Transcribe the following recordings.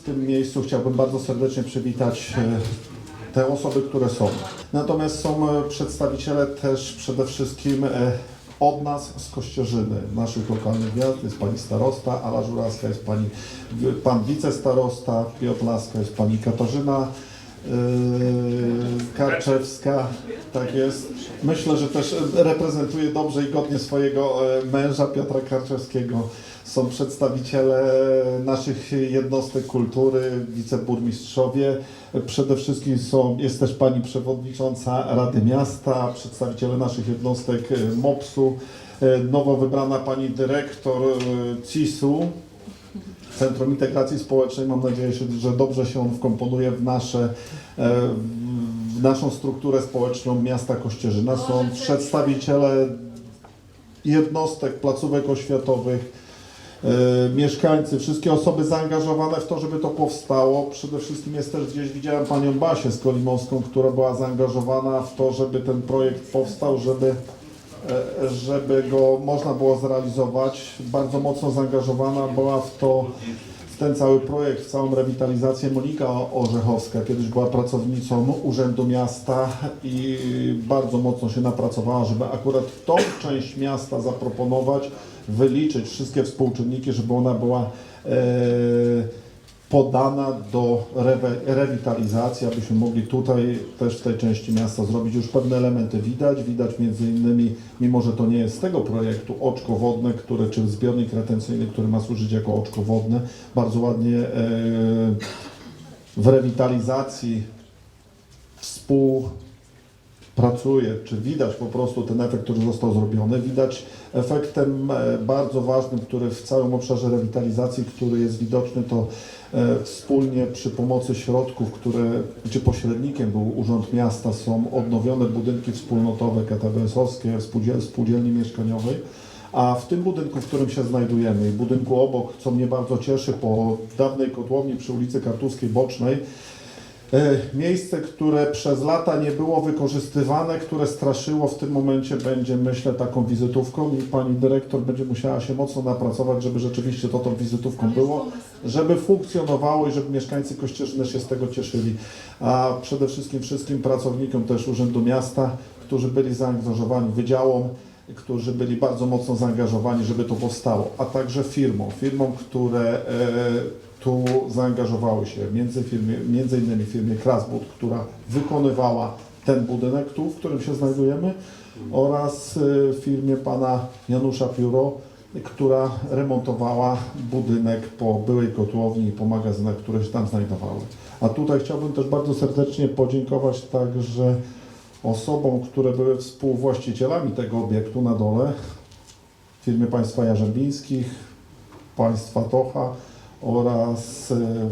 w tym miejscu chciałbym bardzo serdecznie przywitać e, te osoby, które są. Natomiast są e, przedstawiciele też przede wszystkim e, od nas z Kościerzyny, naszych lokalnych gwiazd. Jest pani starosta, Ala Żurawska, jest pani, pan wicestarosta, Piotr Laska, jest pani Katarzyna Karczewska, tak jest. Myślę, że też reprezentuje dobrze i godnie swojego e, męża Piotra Karczewskiego. Są przedstawiciele naszych jednostek kultury, wiceburmistrzowie. Przede wszystkim są, jest też pani przewodnicząca Rady Miasta, przedstawiciele naszych jednostek e, MOPS-u, e, nowo wybrana pani dyrektor CIS-u, Centrum Integracji Społecznej. Mam nadzieję, że- dobrze się on wkomponuje w, nasze, naszą strukturę społeczną miasta Kościerzyna. Są przedstawiciele jednostek, placówek oświatowych, e, mieszkańcy, wszystkie osoby zaangażowane w to, żeby to powstało. Przede wszystkim jest też gdzieś, widziałem panią Basię z Kolimowską, która była zaangażowana w to, żeby ten projekt powstał, żeby e, żeby go można było zrealizować. Bardzo mocno zaangażowana była w to, ten cały projekt, w całą rewitalizację Monika Orzechowska. Kiedyś była pracownicą Urzędu Miasta i bardzo mocno się napracowała, żeby akurat tą część miasta zaproponować, wyliczyć wszystkie współczynniki, żeby ona była e, podana do rewitalizacji, abyśmy mogli tutaj też w tej części miasta zrobić już pewne elementy widać. Widać między innymi, mimo że to nie jest z tego projektu, oczko wodne, które, czy zbiornik retencyjny, który ma służyć jako oczko wodne, bardzo ładnie e, w rewitalizacji współpracuje, czy widać po prostu ten efekt, który został zrobiony. Widać efektem e, bardzo ważnym, który w całym obszarze rewitalizacji, który jest widoczny, to e, wspólnie przy pomocy środków, które, gdzie pośrednikiem był Urząd Miasta, są odnowione budynki wspólnotowe KTBS-owskie, spółdziel, spółdzielni mieszkaniowej. A w tym budynku, w którym się znajdujemy, i budynku obok, co mnie bardzo cieszy, po dawnej kotłowni przy ulicy Kartuskiej Bocznej, Miejsce, które przez lata nie było wykorzystywane, które straszyło w tym momencie będzie, myślę, taką wizytówką i pani dyrektor będzie musiała się mocno napracować, żeby rzeczywiście to tą wizytówką było, żeby funkcjonowało i żeby mieszkańcy Kościerzyny się z tego cieszyli. A przede wszystkim wszystkim pracownikom też Urzędu Miasta, którzy byli zaangażowani, wydziałom, którzy byli bardzo mocno zaangażowani, żeby to powstało, a także firmom, firmom, które e, tu zaangażowały się, między, firmie, między innymi firmie Krasbud, która wykonywała ten budynek tu, w którym się znajdujemy oraz e, firmie pana Janusza Pióro, która remontowała budynek po byłej kotłowni i po magazynach, które się tam znajdowały. A tutaj chciałbym też bardzo serdecznie podziękować także osobom, które były współwłaścicielami tego obiektu na dole, firmie państwa Jarzębińskich, państwa Tocha oraz e,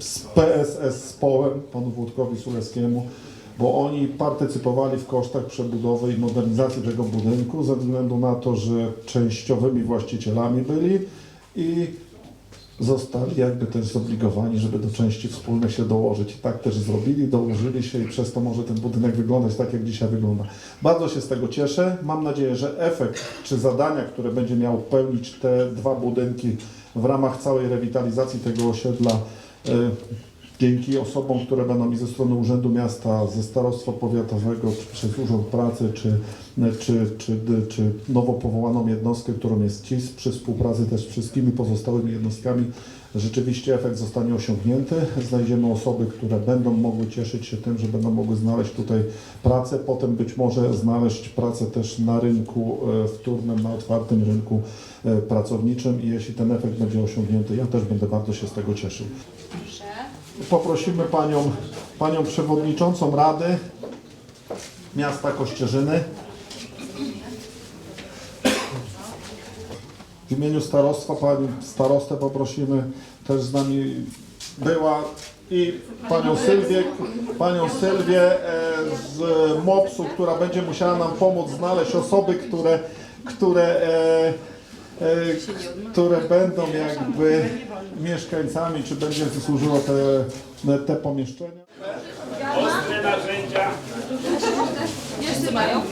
z PSS z Połem, panu Włodkowi Suleckiemu, bo oni partycypowali w kosztach przebudowy i modernizacji tego budynku ze względu na to, że częściowymi właścicielami byli i zostali jakby też zobligowani, żeby do części wspólnych się dołożyć. I tak też zrobili, dołożyli się i przez to może ten budynek wyglądać tak, jak dzisiaj wygląda. Bardzo się z tego cieszę. Mam nadzieję, że efekt czy zadania, które będzie miał pełnić te dwa budynki w ramach całej rewitalizacji tego osiedla, e, dzięki osobom, które będą i ze strony Urzędu Miasta, ze Starostwa Powiatowego, czy przez Urząd Pracy, czy, czy, czy, czy nowo powołaną jednostkę, którą jest CIS, przy współpracy też z wszystkimi pozostałymi jednostkami, rzeczywiście efekt zostanie osiągnięty. Znajdziemy osoby, które będą mogły cieszyć się tym, że będą mogły znaleźć tutaj pracę, potem być może znaleźć pracę też na rynku e, wtórnym, na otwartym rynku e, pracowniczym i jeśli ten efekt będzie osiągnięty, ja też będę bardzo się z tego cieszył. Poprosimy panią, panią przewodniczącą Rady Miasta Kościerzyny. W imieniu starostwa panią starostę poprosimy, też z nami była i panią Sylwię, panią Sylwię e, z MOPS-u, która będzie musiała nam pomóc znaleźć osoby, które, które, e, e, które będą jakby mieszkańcami, czy będzie służyło te, te pomieszczenia. Ostre narzędzia. Wszyscy mają?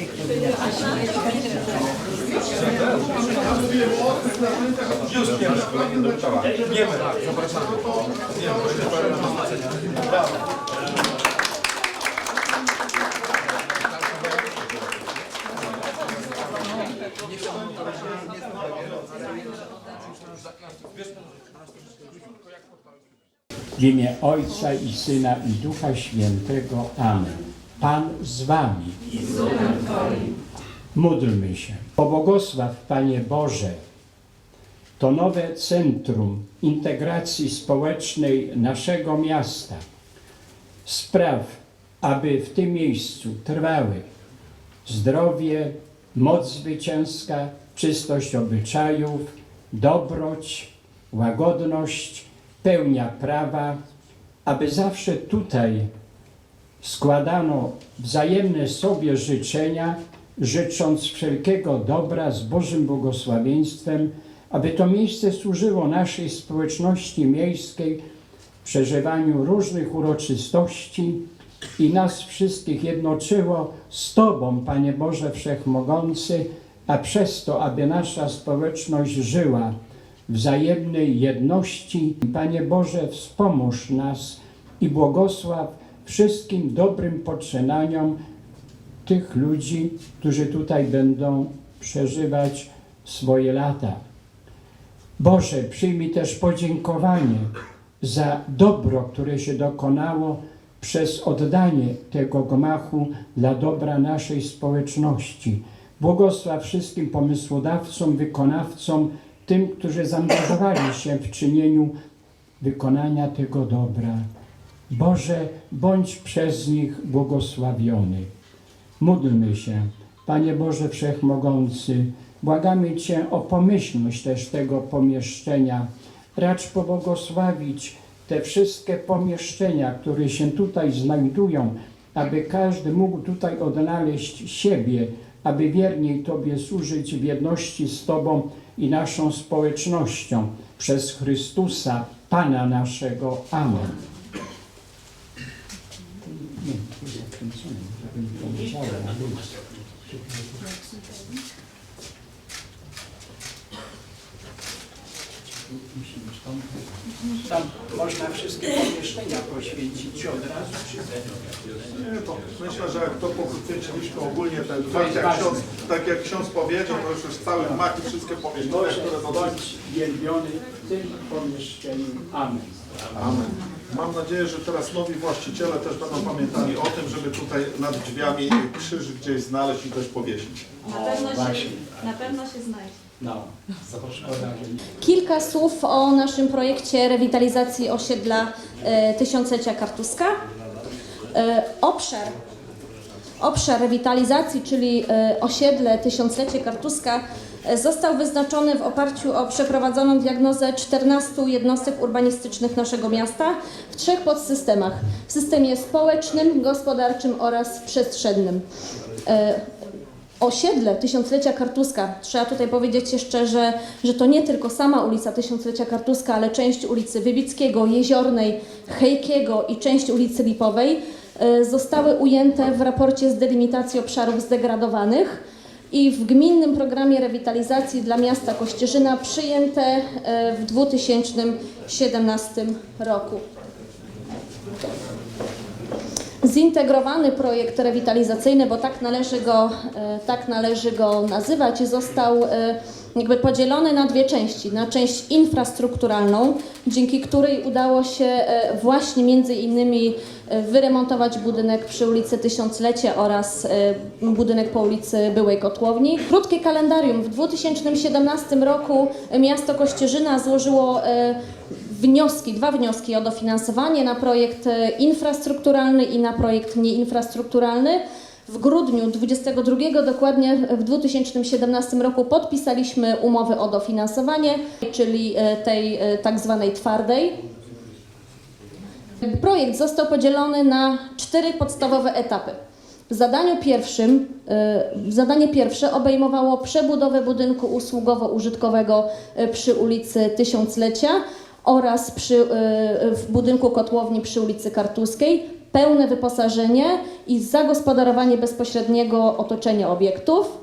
W imię Ojca i Syna i Ducha Świętego. Amen. Pan z wami. Módlmy się. Pobłogosław, Panie Boże, to nowe centrum integracji społecznej naszego miasta. Spraw, aby w tym miejscu trwały zdrowie, moc zwycięska, czystość obyczajów, dobroć, łagodność, pełnia prawa, aby zawsze tutaj składano wzajemne sobie życzenia, życząc wszelkiego dobra z Bożym błogosławieństwem, aby to miejsce służyło naszej społeczności miejskiej w przeżywaniu różnych uroczystości i nas wszystkich jednoczyło z Tobą, Panie Boże Wszechmogący, a przez to, aby nasza społeczność żyła wzajemnej jedności. Panie Boże, wspomóż nas i błogosław wszystkim dobrym poczynaniom tych ludzi, którzy tutaj będą przeżywać swoje lata. Boże, przyjmij też podziękowanie za dobro, które się dokonało przez oddanie tego gmachu dla dobra naszej społeczności. Błogosław wszystkim pomysłodawcom, wykonawcom, tym, którzy zaangażowali się w czynieniu wykonania tego dobra. Boże, bądź przez nich błogosławiony. Módlmy się, Panie Boże Wszechmogący, błagamy Cię o pomyślność też tego pomieszczenia. Racz pobłogosławić te wszystkie pomieszczenia, które się tutaj znajdują, aby każdy mógł tutaj odnaleźć siebie, aby wierniej Tobie służyć w jedności z Tobą i naszą społecznością przez Chrystusa, Pana naszego. Amen. Nie, zakręcone, żeby nie powiedziała na miejscu. Musimy stąd. Tam można wszystkie pomieszczenia poświęcić od razu, czy myślę, że jak to pochwyciliśmy ogólnie ten To tak jest jak, ważne. ksiądz, tak jak ksiądz powiedział, to już jest cały gmach i wszystkie pomieszczenia, Boże, które dosyć... bądź wielbiony w tym pomieszczeniu. Amen. Amen. Mam nadzieję, że teraz nowi właściciele też będą pamiętali o tym, żeby tutaj nad drzwiami krzyż gdzieś znaleźć i coś powiesić. Na pewno, się, właśnie. na pewno się znajdzie. No. Kilka słów o naszym projekcie rewitalizacji osiedla e, Tysiąclecia Kartuska. E, obszar, obszar rewitalizacji, czyli e, osiedle Tysiąclecie Kartuska został wyznaczony w oparciu o przeprowadzoną diagnozę 14 jednostek urbanistycznych naszego miasta w trzech podsystemach. W systemie społecznym, gospodarczym oraz przestrzennym. E, osiedle Tysiąclecia Kartuska. Trzeba tutaj powiedzieć jeszcze, że, że to nie tylko sama ulica Tysiąclecia Kartuska, ale część ulicy Wybickiego, Jeziornej, Hejkiego i część ulicy Lipowej e, zostały ujęte w raporcie z delimitacji obszarów zdegradowanych i w gminnym programie rewitalizacji dla miasta Kościerzyna przyjęte e, w 2017 roku. Zintegrowany projekt rewitalizacyjny, bo tak należy go, e, tak należy go nazywać, został e, jakby podzielony na dwie części. Na część infrastrukturalną, dzięki której udało się e, właśnie między innymi wyremontować budynek przy ulicy Tysiąclecie oraz budynek po ulicy Byłej Kotłowni. Krótkie kalendarium. W 2017 roku miasto Kościerzyna złożyło wnioski, dwa wnioski o dofinansowanie na projekt e, infrastrukturalny i na projekt nieinfrastrukturalny. W grudniu 22 dokładnie w 2017 roku podpisaliśmy umowę o dofinansowanie, czyli e, tej e, tak zwanej twardej. Projekt został podzielony na cztery podstawowe etapy. W zadaniu pierwszym, zadanie pierwsze obejmowało przebudowę budynku usługowo-użytkowego przy ulicy Tysiąclecia oraz przy, e, w budynku kotłowni przy ulicy Kartuskiej. pełne wyposażenie i zagospodarowanie bezpośredniego otoczenia obiektów.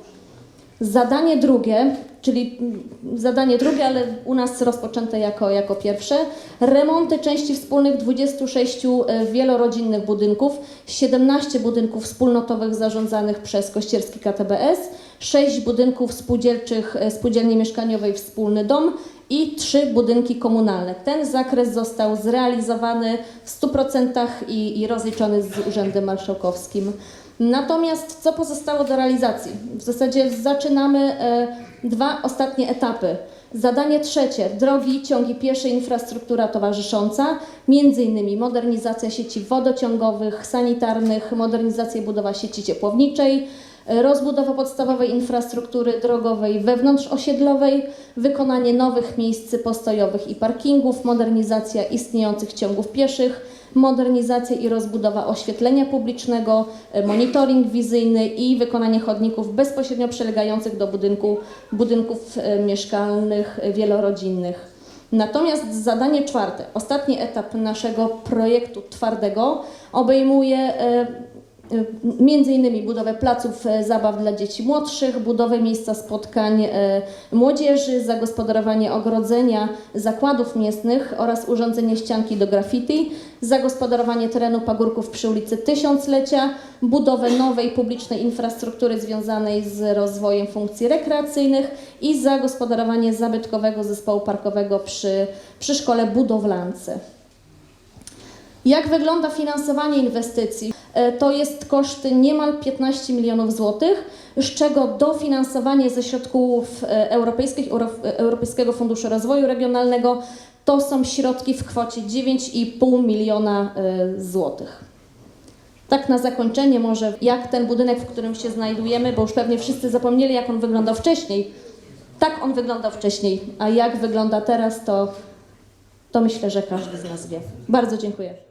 Zadanie drugie, czyli mm, zadanie drugie, ale u nas rozpoczęte jako, jako pierwsze, remonty części wspólnych 26 e, wielorodzinnych budynków, 17 budynków wspólnotowych zarządzanych przez Kościerski KTBS, 6 budynków spółdzielczych, e, spółdzielni mieszkaniowej Wspólny Dom i 3 budynki komunalne. Ten zakres został zrealizowany w 100% i, i rozliczony z Urzędem Marszałkowskim. Natomiast co pozostało do realizacji? W zasadzie zaczynamy e, dwa ostatnie etapy. Zadanie trzecie, drogi, ciągi piesze, infrastruktura towarzysząca, innymi modernizacja sieci wodociągowych, sanitarnych, modernizacja budowa sieci ciepłowniczej, rozbudowa podstawowej infrastruktury drogowej wewnątrzosiedlowej, wykonanie nowych miejsc postojowych i parkingów, modernizacja istniejących ciągów pieszych, modernizacja i rozbudowa oświetlenia publicznego, e, monitoring wizyjny i wykonanie chodników bezpośrednio przylegających do budynku, budynków e, mieszkalnych e, wielorodzinnych. Natomiast zadanie czwarte, ostatni etap naszego projektu twardego obejmuje Między innymi budowę placów e, zabaw dla dzieci młodszych, budowę miejsca spotkań e, młodzieży, zagospodarowanie ogrodzenia zakładów miestnych oraz urządzenie ścianki do graffiti, zagospodarowanie terenu pagórków przy ulicy Tysiąclecia, budowę nowej publicznej infrastruktury związanej z rozwojem funkcji rekreacyjnych i zagospodarowanie zabytkowego zespołu parkowego przy, przy szkole budowlance. Jak wygląda finansowanie inwestycji? E, To jest koszt niemal 15 milionów złotych, z czego dofinansowanie ze środków e, europejskich, Euro- Europejskiego Funduszu Rozwoju Regionalnego to są środki w kwocie 9,5 miliona e, złotych. Tak na zakończenie może jak ten budynek, w którym się znajdujemy, bo już pewnie wszyscy zapomnieli jak on wyglądał wcześniej. Tak on wyglądał wcześniej, a jak wygląda teraz to, to myślę, że każdy z nas wie. Bardzo dziękuję.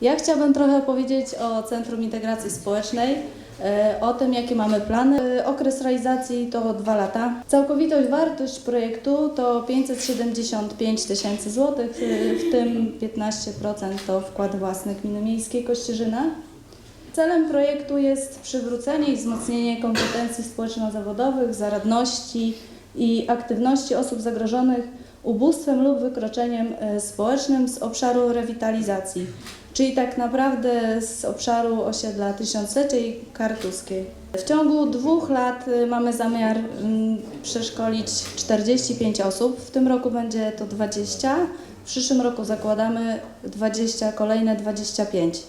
Ja chciałabym trochę powiedzieć o Centrum Integracji Społecznej, e, o tym, jakie mamy plany. E, Okres realizacji to dwa lata. Całkowita wartość projektu to 575 tysięcy złotych, e, w tym 15% to wkład własny Gminy Miejskiej Kościerzyna. Celem projektu jest przywrócenie i wzmocnienie kompetencji społeczno-zawodowych, zaradności i aktywności osób zagrożonych ubóstwem lub wykroczeniem społecznym z obszaru rewitalizacji, czyli tak naprawdę z obszaru osiedla Tysiącleciej Kartuskiej. W ciągu dwóch lat e, mamy zamiar mm, przeszkolić 45 osób, w tym roku będzie to 20, w przyszłym roku zakładamy 20, kolejne 25.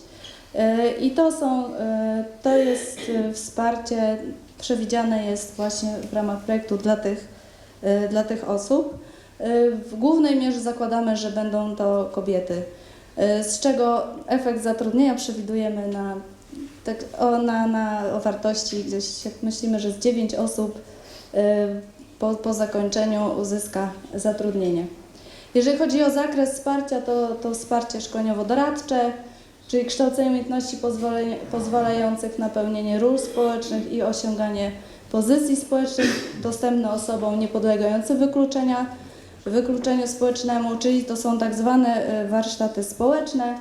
E, I to są, e, to jest wsparcie przewidziane jest właśnie w ramach projektu dla tych, dla tych osób. W głównej mierze zakładamy, że będą to kobiety, z czego efekt zatrudnienia przewidujemy na, tak, o, na, na o wartości gdzieś, myślimy, że z 9 osób e, po, po zakończeniu uzyska zatrudnienie. Jeżeli chodzi o zakres wsparcia, to, to wsparcie szkoleniowo-doradcze, czyli kształcenie umiejętności pozwalających na pełnienie ról społecznych i osiąganie pozycji społecznych dostępne osobom niepodlegającym wykluczenia, wykluczeniu społecznemu, czyli to są tak zwane e, warsztaty społeczne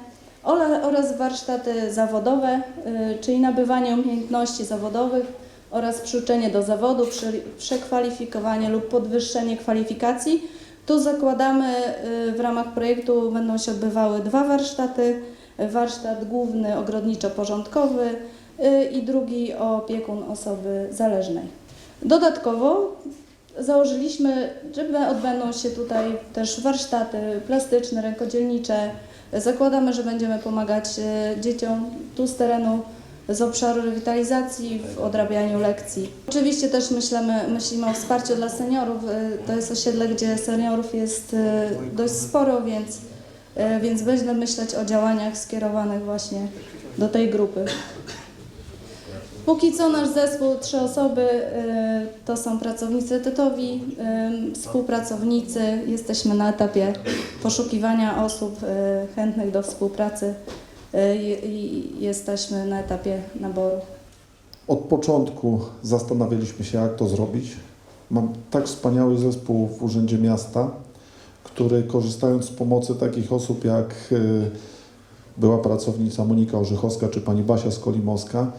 oraz warsztaty zawodowe, e, czyli nabywanie umiejętności zawodowych oraz przyuczenie do zawodu, przekwalifikowanie lub podwyższenie kwalifikacji. Tu zakładamy e, w ramach projektu będą się odbywały dwa warsztaty. Warsztat główny ogrodniczo-porządkowy y, i drugi opiekun osoby zależnej. Dodatkowo założyliśmy, że odbędą się tutaj też warsztaty plastyczne, rękodzielnicze. Zakładamy, że będziemy pomagać y, dzieciom tu z terenu z obszaru rewitalizacji w odrabianiu lekcji. Oczywiście też myślimy, myślimy o wsparciu dla seniorów. Y, To jest osiedle, gdzie seniorów jest y, dość sporo, więc E, więc będę myśleć o działaniach skierowanych właśnie do tej grupy. Póki co nasz zespół, trzy osoby, e, to są pracownicy etytowi, e, współpracownicy. Jesteśmy na etapie poszukiwania osób e, chętnych do współpracy i jesteśmy na etapie naboru. Od początku zastanawialiśmy się, jak to zrobić. Mam tak wspaniały zespół w Urzędzie Miasta, który korzystając z pomocy takich osób jak y, była pracownica Monika Orzechowska czy pani Basia Skolimowska,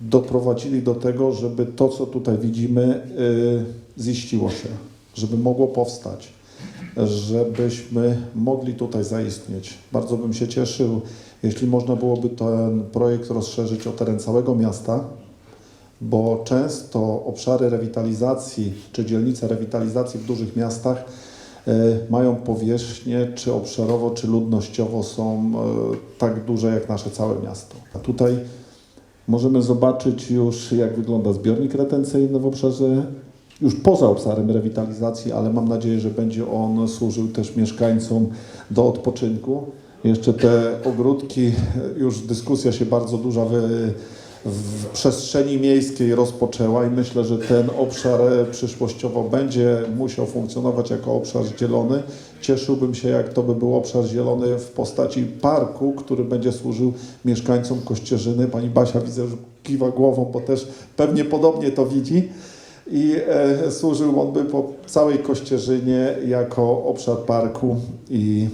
doprowadzili do tego, żeby to, co tutaj widzimy, y, ziściło się, żeby mogło powstać, żebyśmy mogli tutaj zaistnieć. Bardzo bym się cieszył, jeśli można byłoby ten projekt rozszerzyć o teren całego miasta, bo często obszary rewitalizacji czy dzielnice rewitalizacji w dużych miastach e, mają powierzchnie, czy obszarowo, czy ludnościowo są e, tak duże jak nasze całe miasto. A tutaj możemy zobaczyć już, jak wygląda zbiornik retencyjny w obszarze, już poza obszarem rewitalizacji, ale mam nadzieję, że będzie on służył też mieszkańcom do odpoczynku. Jeszcze te ogródki, już dyskusja się bardzo duża wy, w przestrzeni miejskiej rozpoczęła i myślę, że ten obszar e, przyszłościowo będzie musiał funkcjonować jako obszar zielony. Cieszyłbym się, jak to by był obszar zielony w postaci parku, który będzie służył mieszkańcom Kościerzyny. Pani Basia widzę, że kiwa głową, bo też pewnie podobnie to widzi. I e, służył on by po całej Kościerzynie jako obszar parku i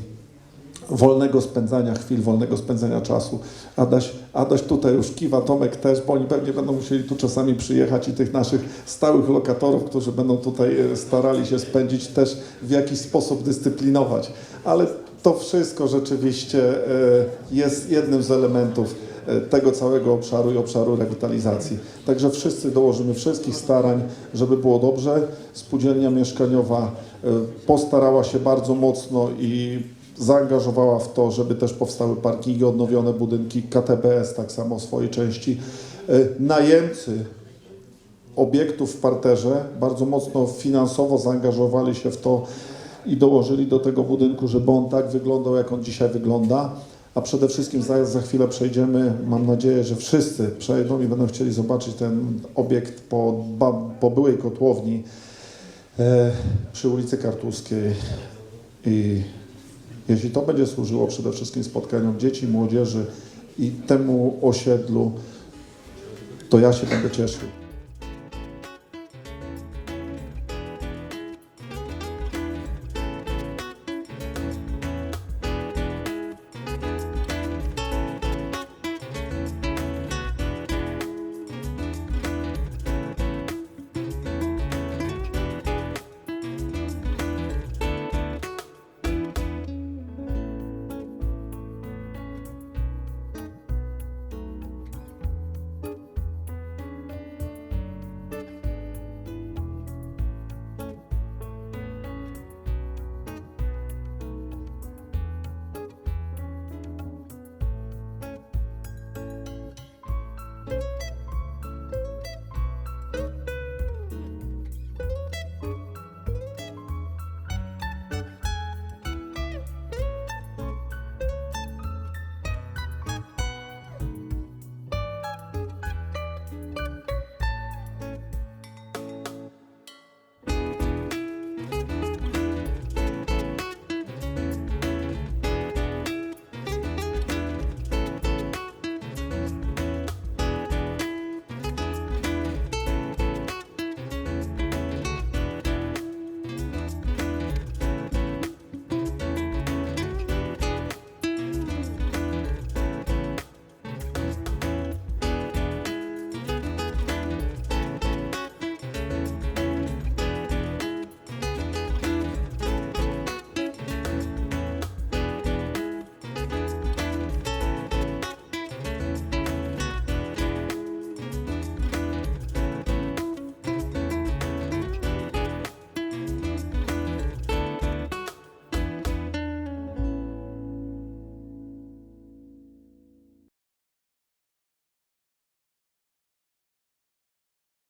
wolnego spędzania chwil, wolnego spędzania czasu. Adaś, Adaś tutaj już kiwa, Tomek też, bo oni pewnie będą musieli tu czasami przyjechać i tych naszych stałych lokatorów, którzy będą tutaj e, starali się spędzić też w jakiś sposób dyscyplinować. Ale to wszystko rzeczywiście e, jest jednym z elementów e, tego całego obszaru i obszaru rewitalizacji. Także wszyscy dołożymy wszystkich starań, żeby było dobrze. Spółdzielnia mieszkaniowa postarała się bardzo mocno i zaangażowała w to, żeby też powstały parkingi, odnowione budynki, KTBS tak samo swojej części. E, Najemcy obiektów w parterze bardzo mocno finansowo zaangażowali się w to i dołożyli do tego budynku, żeby on tak wyglądał, jak on dzisiaj wygląda. A przede wszystkim za, za chwilę przejdziemy, mam nadzieję, że wszyscy przejdą i będą chcieli zobaczyć ten obiekt po, po byłej kotłowni e, przy ulicy Kartuskiej. I jeśli to będzie służyło przede wszystkim spotkaniom dzieci, młodzieży i temu osiedlu, to ja się będę cieszył.